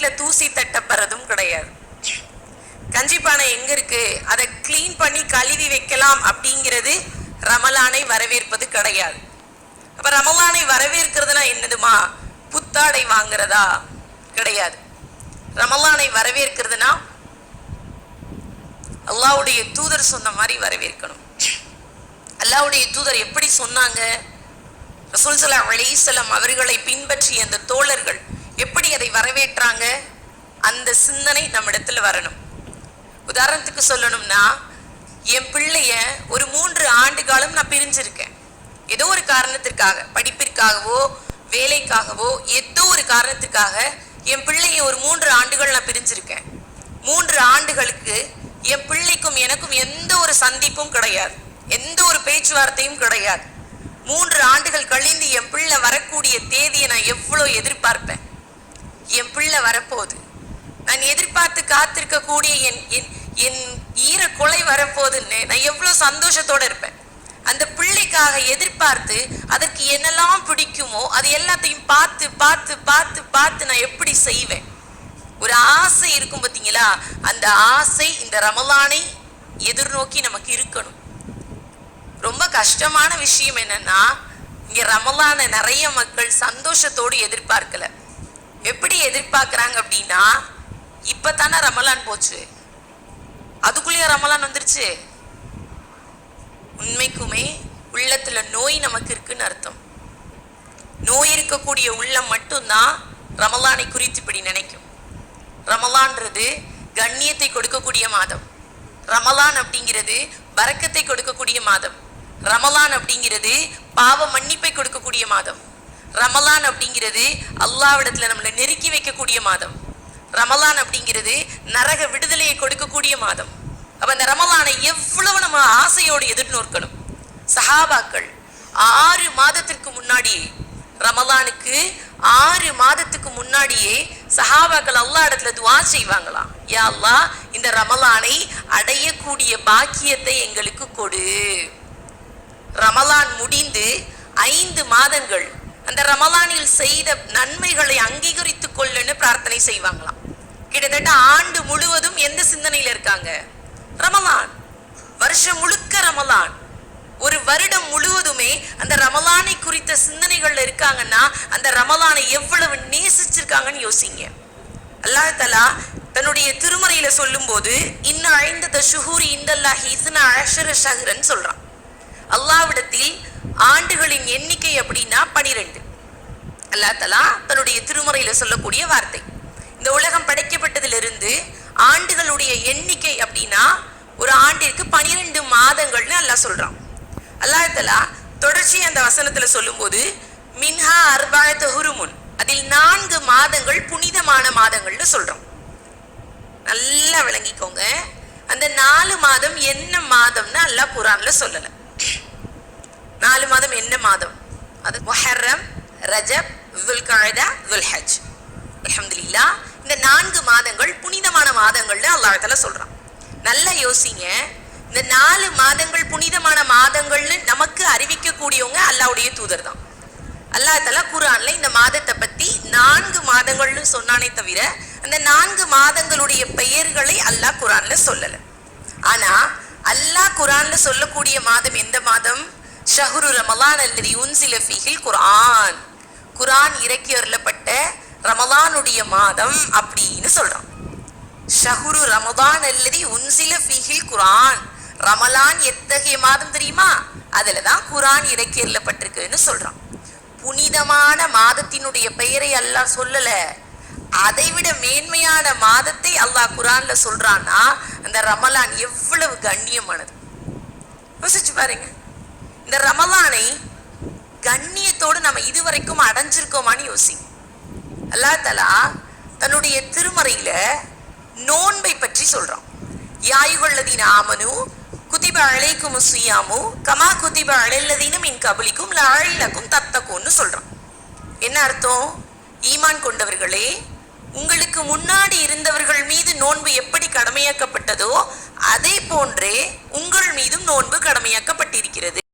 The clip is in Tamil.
வீட்டில் தூசி தட்டப்படுறதும் கிடையாது. கஞ்சிப்பானை எங்க இருக்கு? அதை கிளீன் பண்ணி கழுவி வைக்கலாம் அப்படிங்கிறது ரமலானை வரவேற்பது கிடையாது. அப்ப ரமலானை வரவேற்கிறதுனா என்னதுமா? புத்தாடை வாங்குறதா? கிடையாது. ரமலானை வரவேற்கிறதுனா அல்லாவுடைய தூதர் சொன்ன மாதிரி வரவேற்கணும். அல்லாவுடைய தூதர் எப்படி சொன்னாங்க? ரசூல் சலாம் அலிசல்லாம் அவர்களை பின்பற்றி அந்த தோல் எப்படி அதை வரவேற்றாங்க? அந்த சிந்தனை நம்ம இடத்துல வரணும். உதாரணத்துக்கு சொல்லணும்னா என் பிள்ளைய ஒரு மூன்று ஆண்டு காலம் நான் பிரிஞ்சிருக்கேன். ஏதோ ஒரு காரணத்திற்காக படிப்பிற்காகவோ வேலைக்காகவோ ஏதோ ஒரு காரணத்துக்காக என் பிள்ளைய ஒரு மூன்று ஆண்டுகள் நான் பிரிஞ்சிருக்கேன். மூன்று ஆண்டுகளுக்கு என் பிள்ளைக்கும் எனக்கும் எந்த ஒரு சந்திப்பும் கிடையாது. எந்த ஒரு பேச்சுவார்த்தையும் கிடையாது. மூன்று ஆண்டுகள் கழிந்து என் பிள்ளை வரக்கூடிய தேதியை நான் எவ்வளோ எதிர்பார்ப்பேன். என் பிள்ளை வரப்போகுது. நான் எதிர்பார்த்து காத்திருக்கக்கூடிய என் என் என் ஈர கொலை வரப்போகுதுன்னு நான் எவ்வளோ சந்தோஷத்தோடு இருப்பேன். அந்த பிள்ளைக்காக எதிர்பார்த்து அதற்கு என்னெல்லாம் பிடிக்குமோ அது எல்லாத்தையும் பார்த்து பார்த்து பார்த்து பார்த்து நான் எப்படி செய்வேன்? ஒரு ஆசை இருக்கும் பார்த்தீங்களா? அந்த ஆசை இந்த ரமலானை எதிர்நோக்கி நமக்கு இருக்கணும். ரொம்ப கஷ்டமான விஷயம் என்னன்னா இங்க ரமலான நிறைய மக்கள் சந்தோஷத்தோடு எதிர்பார்க்கலை. எப்படி எதிர்பார்க்குறாங்க அப்படின்னா இப்போ தானே ரமலான் போச்சு. அதுக்குள்ளேயே ரமலான் வந்துருச்சு. உண்மைக்குமே உள்ளத்துல நோய் நமக்கு இருக்குன்னு அர்த்தம். நோய் இருக்கக்கூடிய உள்ளம் மட்டும்தான் ரமலானை குறித்து இப்படி நினைக்கும். ரமலான்றது கண்ணியத்தை கொடுக்கக்கூடிய மாதம். ரமலான் அப்படிங்கிறது பறக்கத்தை கொடுக்கக்கூடிய மாதம். ரமலான் அப்படிங்கிறது பாவ மன்னிப்பை கொடுக்கக்கூடிய மாதம். ரமலான் அப்படிங்கிறது அல்லாவிடத்தில் நம்மளை நெருக்கி வைக்கக்கூடிய மாதம். ரமலான் அப்படிங்கிறது நரக விடுதலையை கொடுக்கக்கூடிய மாதம். அப்போ அந்த ரமலானை எவ்வளவு நம்ம ஆசையோடு எதிர்நோக்கணும்? சஹாபாக்கள் ஆறு மாதத்திற்கு முன்னாடியே ரமலானுக்கு ஆறு மாதத்துக்கு முன்னாடியே சஹாபாக்கள் அல்லா இடத்துல துவா செய்வாங்களாம். யா அல்லாஹ் இந்த ரமலானை அடையக்கூடிய பாக்கியத்தை எங்களுக்கு கொடு. ரமலான் முடிந்து ஐந்து மாதங்கள் அந்த ரமலானில் செய்த நன்மைகளை அங்கீகரித்துக் கொள்ளுன்னு பிரார்த்தனை செய்வாங்களாம். கிட்டத்தட்ட ஆண்டு முழுவதும் எந்த சிந்தனையில் இருக்காங்க? ரமலான். வருஷம் முழுக்க ரமலான். ஒரு வருடம் முழுவதுமே அந்த ரமலானை குறித்த சிந்தனைகள்ல இருக்காங்கன்னா அந்த ரமலானை எவ்வளவு நேசிச்சிருக்காங்கன்னு யோசிங்க. அல்லாஹ் தலா தன்னுடைய திருமறையில சொல்லும்போது இன்னும் அழைந்த ஷுஹூரி இந்தல்லாஹி இஸ்னா அழஷர ஷஹரன் சொல்றான். அல்லாவிடத்தில் ஆண்டுகளின் எண்ணிக்கை அப்படின்னா பனிரெண்டு. அல்லா தலா தன்னுடைய திருமுறையில சொல்லக்கூடிய வார்த்தை. இந்த உலகம் படைக்கப்பட்டதிலிருந்து ஆண்டுகளுடைய எண்ணிக்கை அப்படின்னா ஒரு ஆண்டிற்கு பனிரெண்டு மாதங்கள்னு அல்லாஹ் சொல்றான். அல்லாஹ் தலா தொடர்ச்சி அந்த வசனத்துல சொல்லும்போது மின்ஹா அர்பாயத்து ஹுருமுன். அதில் நான்கு மாதங்கள் புனிதமான மாதங்கள்னு சொல்றோம் நல்லா விளங்கிக்கோங்க. அந்த நாலு மாதம் என்ன மாதம்னு அல்லாஹ் குரான்ல சொல்லலை. நாலு மாதம் என்ன மாதம் அது மொஹர்ரம் ரஜப் துல்காய்தா துல்ஹஜ் அல்ஹம்துலில்லா இந்த நான்கு மாதங்கள் புனிதமான மாதங்கள்னு அல்லாஹால சொல்றான் நல்லா யோசிங்க இந்த நாலு மாதங்கள் புனிதமான மாதங்கள்னு நமக்கு அறிவிக்கக்கூடியவங்க அல்லாவுடைய தூதர் தான் அல்லாஹ் தலா குரான்ல இந்த மாதத்தை பத்தி நான்கு மாதங்கள்னு சொன்னானே தவிர அந்த நான்கு மாதங்களுடைய பெயர்களை அல்லாஹ் குரான்ல சொல்லல ஆனா அல்லாஹ் குரான்ல சொல்லக்கூடிய மாதம் எந்த மாதம் ஷஹுரு ரமலான் அல்லது உன்சில ஃபீஹில் குரான் குரான் இறக்கி அருளப்பட்ட ரமலானுடைய மாதம் அப்படின்னு சொல்றான். ஷஹுரு ரமதான் அல்லது உன்சில ஃபீஹில் குரான் ரமலான் எத்தகைய மாதம் தெரியுமா? அதுல தான் குரான் இறக்கி அருளப்பட்டிருக்குன்னு சொல்றான். புனிதமான மாதத்தினுடைய பெயரை அல்லாஹ் சொல்லல. அதைவிட மேன்மையான மாதத்தை அல்லாஹ் குரான்ல சொல்றான்னா அந்த ரமலான் எவ்வளவு கண்ணியமானது. யோசிச்சு பாருங்க. இந்த ரமலானை கண்ணியத்தோடு நம்ம இதுவரைக்கும் அடைஞ்சிருக்கோமான்னு யோசி. அல்லா தலா தன்னுடைய திருமறையில நோன்பை பற்றி சொல்றான். யாயுகள்ளதீன ஆமனு குதிப அழைக்கும் சுயாமு கமா குதிப அழைல்லதீனும் இன் கபலிக்கும் லாழிலக்கும் தத்தக்கும்னு சொல்றான். என்ன அர்த்தம்? ஈமான் கொண்டவர்களே உங்களுக்கு முன்னாடி இருந்தவர்கள் மீது நோன்பு எப்படி கடமையாக்கப்பட்டதோ அதே போன்றே உங்கள் மீதும் நோன்பு கடமையாக்கப்பட்டிருக்கிறது.